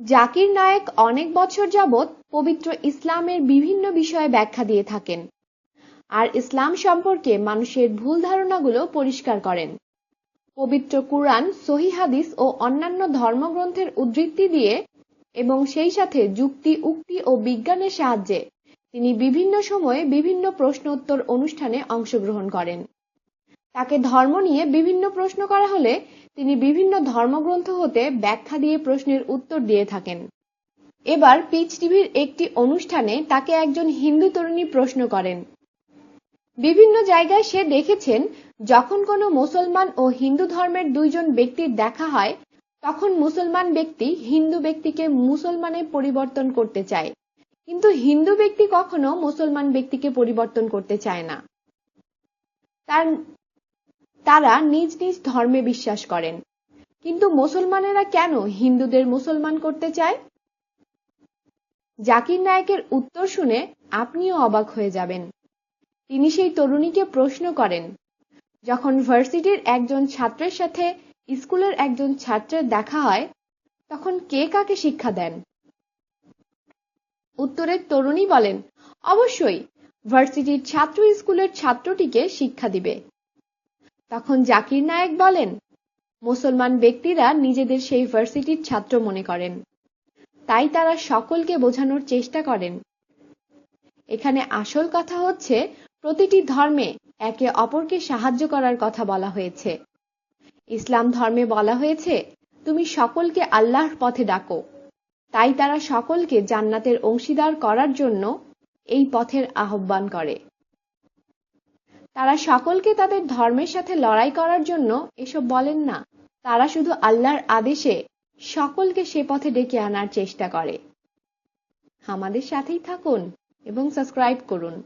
জাকির নায়েক অনেক বছর যাবৎ পবিত্র ইসলামের বিভিন্ন বিষয়ে ব্যাখ্যা দিয়ে থাকেন আর ইসলাম সম্পর্কে মানুষের ভুল ধারণাগুলো পরিষ্কার করেন। পবিত্র কুরআন, সহি হাদিস ও অন্যান্য ধর্মগ্রন্থের উদ্ধৃতি দিয়ে এবং সেই সাথে যুক্তি, উক্তি ও বিজ্ঞানের সাহায্যে তিনি বিভিন্ন সময়ে বিভিন্ন প্রশ্ন উত্তর অনুষ্ঠানে অংশগ্রহণ করেন। তাকে ধর্ম নিয়ে বিভিন্ন প্রশ্ন করা হলে তিনি বিভিন্ন ধর্মগ্রন্থ হতে ব্যাখ্যা দিয়ে প্রশ্নের উত্তর দিয়ে থাকেন। এবার পিচ টিভির একটি অনুষ্ঠানে তাকে একজন হিন্দু তরুণী প্রশ্ন করেন। বিভিন্ন জায়গায় সে দেখেছেন, যখন কোনো মুসলমান ও হিন্দু ধর্মের দুইজন ব্যক্তির দেখা হয়, তখন মুসলমান ব্যক্তি হিন্দু ব্যক্তিকে মুসলমানে পরিবর্তন করতে চায়। কিন্তু হিন্দু ব্যক্তি কখনো মুসলমান ব্যক্তিকে পরিবর্তন করতে চায় না। তার তারা নিজ নিজ ধর্মে বিশ্বাস করেন। কিন্তু মুসলমানেরা কেন হিন্দুদের মুসলমান করতে চায়? জাকির নায়কের উত্তর শুনে আপনিও অবাক হয়ে যাবেন। তিনি সেই তরুণীকে প্রশ্ন করেন, যখন ভার্সিটির একজন ছাত্রের সাথে স্কুলের একজন ছাত্রের দেখা হয়, তখন কে কাকে শিক্ষা দেন? উত্তরের তরুণী বলেন, অবশ্যই, ভার্সিটির ছাত্র স্কুলের ছাত্রটিকে শিক্ষা দিবে। তখন জাকির নায়েক বলেন, মুসলমান ব্যক্তিরা নিজেদের সেই ভার্সিটির ছাত্র মনে করেন। তাই তারা সকলকে বোঝানোর চেষ্টা করেন। এখানে আসল কথা হচ্ছে, প্রতিটি ধর্মে একে অপরকে সাহায্য করার কথা বলা হয়েছে। ইসলাম ধর্মে বলা হয়েছে, তুমি সকলকে আল্লাহর পথে ডাকো। তাই তারা সকলকে জান্নাতের অংশীদার করার জন্য এই পথের আহ্বান করে। তারা সকলকে তাদের ধর্মের সাথে লড়াই করার জন্য এসব বলেন না। তারা শুধু আল্লাহর আদেশে সকলকে সে পথে ডেকে আনার চেষ্টা করে। আমাদের সাথেই থাকুন এবং সাবস্ক্রাইব করুন।